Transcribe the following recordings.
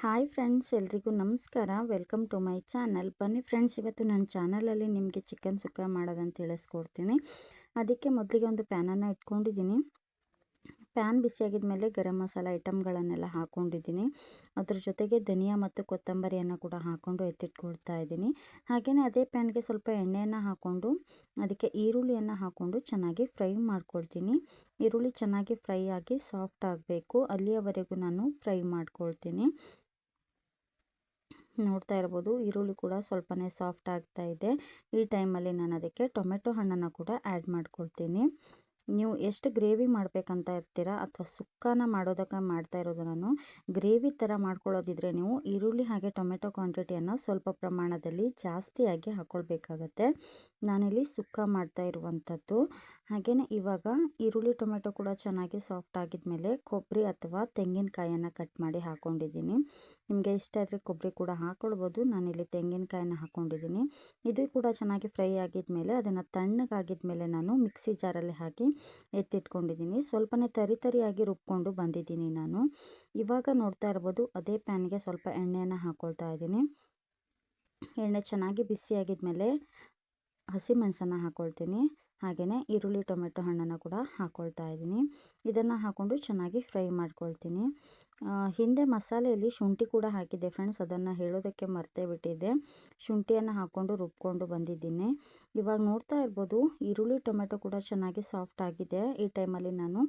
Hi friends, ಎಲ್ರಿಗೂ ನಮಸ್ಕಾರ. Welcome to my channel. ಬನ್ನಿ ಫ್ರೆಂಡ್ಸ್, ಇವತ್ತು ನನ್ನ ಚಾನಲಲ್ಲಿ ನಿಮಗೆ ಚಿಕನ್ ಸುಕ್ಕ ಮಾಡೋದಂತ ತಿಳಿಸ್ಕೊಡ್ತೀನಿ. ಅದಕ್ಕೆ ಮೊದಲಿಗೆ ಒಂದು ಪ್ಯಾನನ್ನು ಇಟ್ಕೊಂಡಿದ್ದೀನಿ. ಪ್ಯಾನ್ ಬಿಸಿಯಾಗಿದ ಮೇಲೆ ಗರಂ ಮಸಾಲ ಐಟಮ್ಗಳನ್ನೆಲ್ಲ ಹಾಕ್ಕೊಂಡಿದ್ದೀನಿ ಅದ್ರ ಜೊತೆಗೆ ಧನಿಯಾ ಮತ್ತು ಕೊತ್ತಂಬರಿಯನ್ನು ಕೂಡ ಹಾಕ್ಕೊಂಡು ಎತ್ತಿಟ್ಕೊಳ್ತಾ ಇದ್ದೀನಿ. ಹಾಗೆಯೇ ಅದೇ ಪ್ಯಾನ್ಗೆ ಸ್ವಲ್ಪ ಎಣ್ಣೆಯನ್ನು ಹಾಕ್ಕೊಂಡು ಅದಕ್ಕೆ ಈರುಳ್ಳಿಯನ್ನು ಹಾಕ್ಕೊಂಡು ಚೆನ್ನಾಗಿ ಫ್ರೈ ಮಾಡ್ಕೊಳ್ತೀನಿ. ಈರುಳ್ಳಿ ಚೆನ್ನಾಗಿ ಫ್ರೈ ಆಗಿ ಸಾಫ್ಟ್ ಆಗಬೇಕು. ಅಲ್ಲಿಯವರೆಗೂ ನಾನು ಫ್ರೈ ಮಾಡ್ಕೊಳ್ತೀನಿ. ನೋಡ್ತಾ ಇರ್ಬೋದು. ಈರುಳ್ಳಿ ಕೂಡ ಸ್ವಲ್ಪನೇ ಸಾಫ್ಟ್ ಆಗ್ತಾ ಇದೆ. ಈ ಟೈಮಲ್ಲಿ ನಾನು ಅದಕ್ಕೆ ಟೊಮೆಟೊ ಹಣ್ಣನ್ನು ಕೂಡ ಆ್ಯಡ್ ಮಾಡ್ಕೊಳ್ತೀನಿ. ನೀವು ಎಷ್ಟು ಗ್ರೇವಿ ಮಾಡಬೇಕಂತ ಇರ್ತೀರಾ ಅಥವಾ ಸುಕ್ಕಾನ ಮಾಡೋದಕ್ಕೆ ಮಾಡ್ತಾ ಇರೋದು ನಾನು, ಗ್ರೇವಿ ಥರ ಮಾಡ್ಕೊಳ್ಳೋದಿದ್ರೆ ನೀವು ಈರುಳ್ಳಿ ಹಾಗೆ ಟೊಮೆಟೊ ಕ್ವಾಂಟಿಟಿಯನ್ನು ಸ್ವಲ್ಪ ಪ್ರಮಾಣದಲ್ಲಿ ಜಾಸ್ತಿಯಾಗಿ ಹಾಕ್ಕೊಳ್ಬೇಕಾಗತ್ತೆ. ನಾನಿಲ್ಲಿ ಸುಕ್ಕ ಮಾಡ್ತಾ ಇರುವಂಥದ್ದು. ಹಾಗೆಯೇ ಇವಾಗ ಈರುಳ್ಳಿ, ಟೊಮೆಟೊ ಕೂಡ ಚೆನ್ನಾಗಿ ಸಾಫ್ಟ್ ಆಗಿದ್ಮೇಲೆ ಕೊಬ್ಬರಿ ಅಥವಾ ತೆಂಗಿನಕಾಯನ್ನು ಕಟ್ ಮಾಡಿ ಹಾಕ್ಕೊಂಡಿದ್ದೀನಿ. ನಿಮಗೆ ಇಷ್ಟ ಆದರೆ ಕೊಬ್ಬರಿ ಕೂಡ ಹಾಕ್ಕೊಳ್ಬೋದು. ನಾನಿಲ್ಲಿ ತೆಂಗಿನಕಾಯನ್ನು ಹಾಕ್ಕೊಂಡಿದ್ದೀನಿ. ಇದು ಕೂಡ ಚೆನ್ನಾಗಿ ಫ್ರೈ ಆಗಿದ್ಮೇಲೆ ಅದನ್ನು ತಣ್ಣಗಾಗಿದ್ಮೇಲೆ ನಾನು ಮಿಕ್ಸಿ ಜಾರಲ್ಲಿ ಹಾಕಿ ಎತ್ತಿಟ್ಕೊಂಡಿದ್ದೀನಿ. ಸ್ವಲ್ಪನೇ ತರಿ ತರಿಯಾಗಿ ರುಬ್ಕೊಂಡು ಬಂದಿದ್ದೀನಿ ನಾನು. ಇವಾಗ ನೋಡ್ತಾ ಇರ್ಬೋದು, ಅದೇ ಪ್ಯಾನ್ಗೆ ಸ್ವಲ್ಪ ಎಣ್ಣೆಯನ್ನು ಹಾಕ್ಕೊಳ್ತಾ ಇದ್ದೀನಿ. ಎಣ್ಣೆ ಚೆನ್ನಾಗಿ ಬಿಸಿಯಾಗಿದ್ಮೇಲೆ ಹಸಿಮೆಣಸನ್ನು ಹಾಕ್ಕೊಳ್ತೀನಿ ಹಾಗೆಯೇ ಈರುಳ್ಳಿ, ಟೊಮೆಟೊ ಹಣ್ಣನ್ನು ಕೂಡ ಹಾಕ್ಕೊಳ್ತಾ ಇದ್ದೀನಿ. ಇದನ್ನು ಹಾಕ್ಕೊಂಡು ಚೆನ್ನಾಗಿ ಫ್ರೈ ಮಾಡ್ಕೊಳ್ತೀನಿ. ಹಿಂದೆ ಮಸಾಲೆಯಲ್ಲಿ ಶುಂಠಿ ಕೂಡ ಹಾಕಿದ್ದೆ ಫ್ರೆಂಡ್ಸ್, ಅದನ್ನು ಹೇಳೋದಕ್ಕೆ ಮರ್ತೇ ಬಿಟ್ಟಿದ್ದೆ. ಶುಂಠಿಯನ್ನು ಹಾಕ್ಕೊಂಡು ರುಬ್ಕೊಂಡು ಬಂದಿದ್ದೀನಿ. ಇವಾಗ ನೋಡ್ತಾ ಇರ್ಬೋದು, ಈರುಳ್ಳಿ, ಟೊಮೆಟೊ ಕೂಡ ಚೆನ್ನಾಗಿ ಸಾಫ್ಟ್ ಆಗಿದೆ. ಈ ಟೈಮಲ್ಲಿ ನಾನು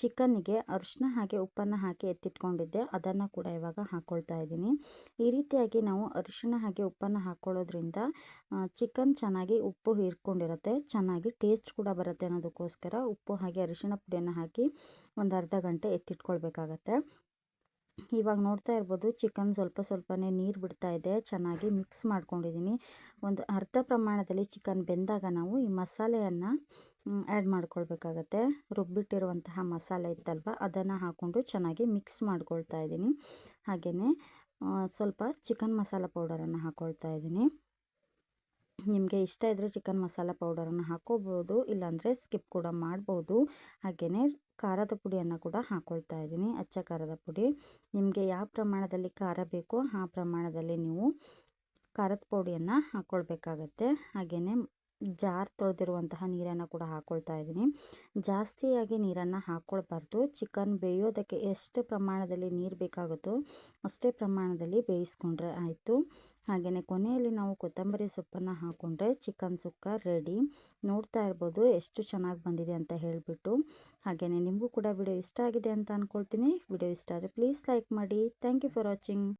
ಚಿಕನ್ನಿಗೆ ಅರಿಶಿನ ಹಾಗೆ ಉಪ್ಪನ್ನು ಹಾಕಿ ಎತ್ತಿಟ್ಕೊಂಡಿದ್ದೆ. ಅದನ್ನು ಕೂಡ ಇವಾಗ ಹಾಕ್ಕೊಳ್ತಾ ಇದ್ದೀನಿ. ಈ ರೀತಿಯಾಗಿ ನಾವು ಅರಿಶಿನ ಹಾಗೆ ಉಪ್ಪನ್ನು ಹಾಕ್ಕೊಳ್ಳೋದ್ರಿಂದ ಚಿಕನ್ ಚೆನ್ನಾಗಿ ಉಪ್ಪು ಹೀರ್ಕೊಂಡಿರುತ್ತೆ, ಚೆನ್ನಾಗಿ ಟೇಸ್ಟ್ ಕೂಡ ಬರುತ್ತೆ ಅನ್ನೋದಕ್ಕೋಸ್ಕರ ಉಪ್ಪು ಹಾಗೆ ಅರಿಶಿನ ಪುಡಿಯನ್ನು ಹಾಕಿ ಒಂದು ಅರ್ಧ ಗಂಟೆ ಎತ್ತಿಟ್ಕೊಳ್ಬೇಕಾಗತ್ತೆ. ಇವಾಗ ನೋಡ್ತಾ ಇರ್ಬೋದು ಚಿಕನ್ ಸ್ವಲ್ಪ ಸ್ವಲ್ಪನೇ ನೀರು ಬಿಡ್ತಾ ಇದೆ, ಚೆನ್ನಾಗಿ ಮಿಕ್ಸ್ ಮಾಡ್ಕೊಂಡಿದ್ದೀನಿ ಒಂದು ಅರ್ಧ ಪ್ರಮಾಣದಲ್ಲಿ ಚಿಕನ್ ಬೆಂದಾಗ ನಾವು ಈ ಮಸಾಲೆಯನ್ನು ಆ್ಯಡ್ ಮಾಡ್ಕೊಳ್ಬೇಕಾಗತ್ತೆ. ರುಬ್ಬಿಟ್ಟಿರುವಂತಹ ಮಸಾಲೆ ಇತ್ತಲ್ವ, ಅದನ್ನು ಹಾಕ್ಕೊಂಡು ಚೆನ್ನಾಗಿ ಮಿಕ್ಸ್ ಮಾಡ್ಕೊಳ್ತಾ ಇದ್ದೀನಿ ಹಾಗೆಯೇ ಸ್ವಲ್ಪ ಚಿಕನ್ ಮಸಾಲ ಪೌಡರನ್ನು ಹಾಕ್ಕೊಳ್ತಾ ಇದ್ದೀನಿ ನಿಮಗೆ ಇಷ್ಟ ಇದ್ದರೆ ಚಿಕನ್ ಮಸಾಲ ಪೌಡರನ್ನು ಹಾಕೋಬೋದು, ಇಲ್ಲಾಂದರೆ ಸ್ಕಿಪ್ ಕೂಡ ಮಾಡ್ಬೋದು. ಹಾಗೆಯೇ ಖಾರದ ಪುಡಿಯನ್ನು ಕೂಡ ಹಾಕ್ಕೊಳ್ತಾ ಇದ್ದೀನಿ, ಅಚ್ಚ ಖಾರದ ಪುಡಿ. ನಿಮಗೆ ಯಾವ ಪ್ರಮಾಣದಲ್ಲಿ ಖಾರ ಬೇಕೋ ಆ ಪ್ರಮಾಣದಲ್ಲಿ ನೀವು ಖಾರದ ಪೌಡಿಯನ್ನು ಹಾಕ್ಕೊಳ್ಬೇಕಾಗತ್ತೆ ಹಾಗೆಯೇ ಜಾರ್ ತೊಳೆದಿರುವಂತಹ ನೀರನ್ನು ಕೂಡ ಹಾಕ್ಕೊಳ್ತಾ ಇದ್ದೀನಿ. ಜಾಸ್ತಿಯಾಗಿ ನೀರನ್ನು ಹಾಕ್ಕೊಳ್ಬಾರ್ದು ಚಿಕನ್ ಬೇಯೋದಕ್ಕೆ ಎಷ್ಟು ಪ್ರಮಾಣದಲ್ಲಿ ನೀರು ಬೇಕಾಗುತ್ತೋ ಅಷ್ಟೇ ಪ್ರಮಾಣದಲ್ಲಿ ಬೇಯಿಸ್ಕೊಂಡ್ರೆ ಆಯಿತು. ಹಾಗೆಯೇ ಕೊನೆಯಲ್ಲಿ ನಾವು ಕೊತ್ತಂಬರಿ ಸೊಪ್ಪನ್ನು ಹಾಕ್ಕೊಂಡ್ರೆ ಚಿಕನ್ ಸುಕ್ಕ ರೆಡಿ. ನೋಡ್ತಾ ಇರ್ಬೋದು ಎಷ್ಟು ಚೆನ್ನಾಗಿ ಬಂದಿದೆ ಅಂತ ಹೇಳಿಬಿಟ್ಟು. ಹಾಗೆಯೇ ನಿಮಗೂ ಕೂಡ ವಿಡಿಯೋ ಇಷ್ಟ ಆಗಿದೆ ಅಂತ ಅಂದ್ಕೊಳ್ತೀನಿ ವಿಡಿಯೋ ಇಷ್ಟ ಆದರೆ ಪ್ಲೀಸ್ ಲೈಕ್ ಮಾಡಿ. Thank you for watching.